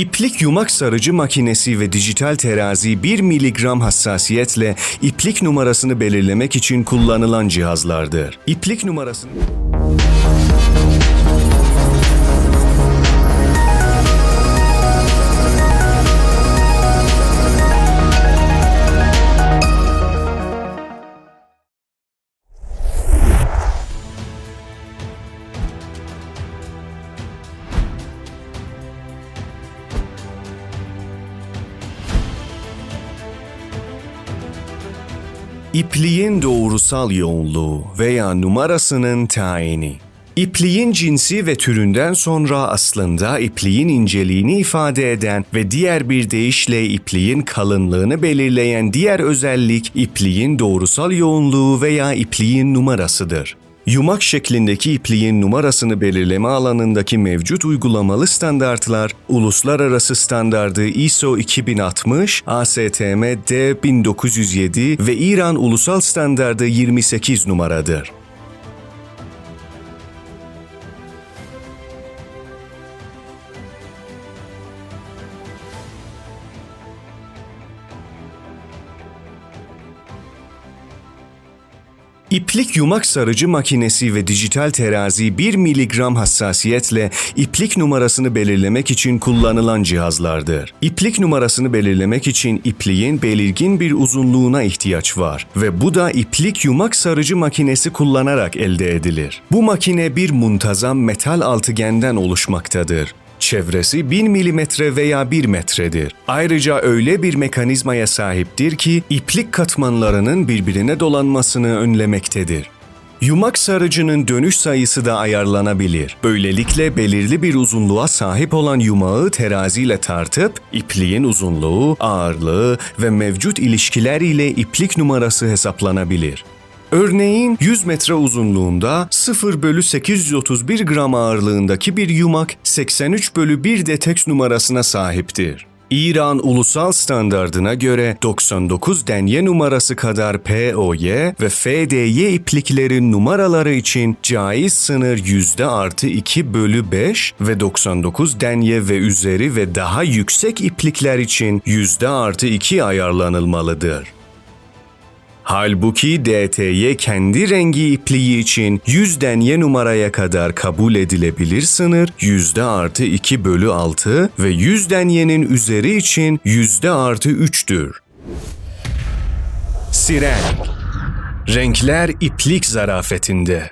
İplik yumak sarıcı makinesi ve dijital terazi 1 miligram hassasiyetle iplik numarasını belirlemek için kullanılan cihazlardır. İplik numarasını... İpliğin doğrusal yoğunluğu veya numarasının tayini. İpliğin cinsi ve türünden sonra aslında ipliğin inceliğini ifade eden ve diğer bir deyişle ipliğin kalınlığını belirleyen diğer özellik ipliğin doğrusal yoğunluğu veya ipliğin numarasıdır. Yumak şeklindeki ipliğin numarasını belirleme alanındaki mevcut uygulamalı standartlar, uluslararası standardı ISO 2060, ASTM D 1907 ve İran Ulusal Standardı 28 numaradır. İplik yumak sarıcı makinesi ve dijital terazi 1 miligram hassasiyetle iplik numarasını belirlemek için kullanılan cihazlardır. İplik numarasını belirlemek için ipliğin belirgin bir uzunluğuna ihtiyaç var ve bu da iplik yumak sarıcı makinesi kullanarak elde edilir. Bu makine bir muntazam metal altıgenden oluşmaktadır. Çevresi 1000 milimetre veya 1 metredir. Ayrıca öyle bir mekanizmaya sahiptir ki iplik katmanlarının birbirine dolanmasını önlemektedir. Yumak sarıcının dönüş sayısı da ayarlanabilir. Böylelikle belirli bir uzunluğa sahip olan yumağı teraziyle tartıp ipliğin uzunluğu, ağırlığı ve mevcut ilişkiler ile iplik numarası hesaplanabilir. Örneğin 100 metre uzunluğunda 0 bölü 831 gram ağırlığındaki bir yumak 83 bölü 1 deteks numarasına sahiptir. İran ulusal standardına göre 99 denye numarası kadar POY ve FDY ipliklerin numaraları için caiz sınır yüzde artı 2 bölü 5 ve 99 denye ve üzeri ve daha yüksek iplikler için yüzde artı 2 ayarlanılmalıdır. Halbuki DTY kendi rengi ipliği için 100 denye numaraya kadar kabul edilebilir sınır yüzde artı 2 bölü 6 ve 100 denyenin üzeri için yüzde artı 3'tür. Siren Renkler iplik zarafetinde.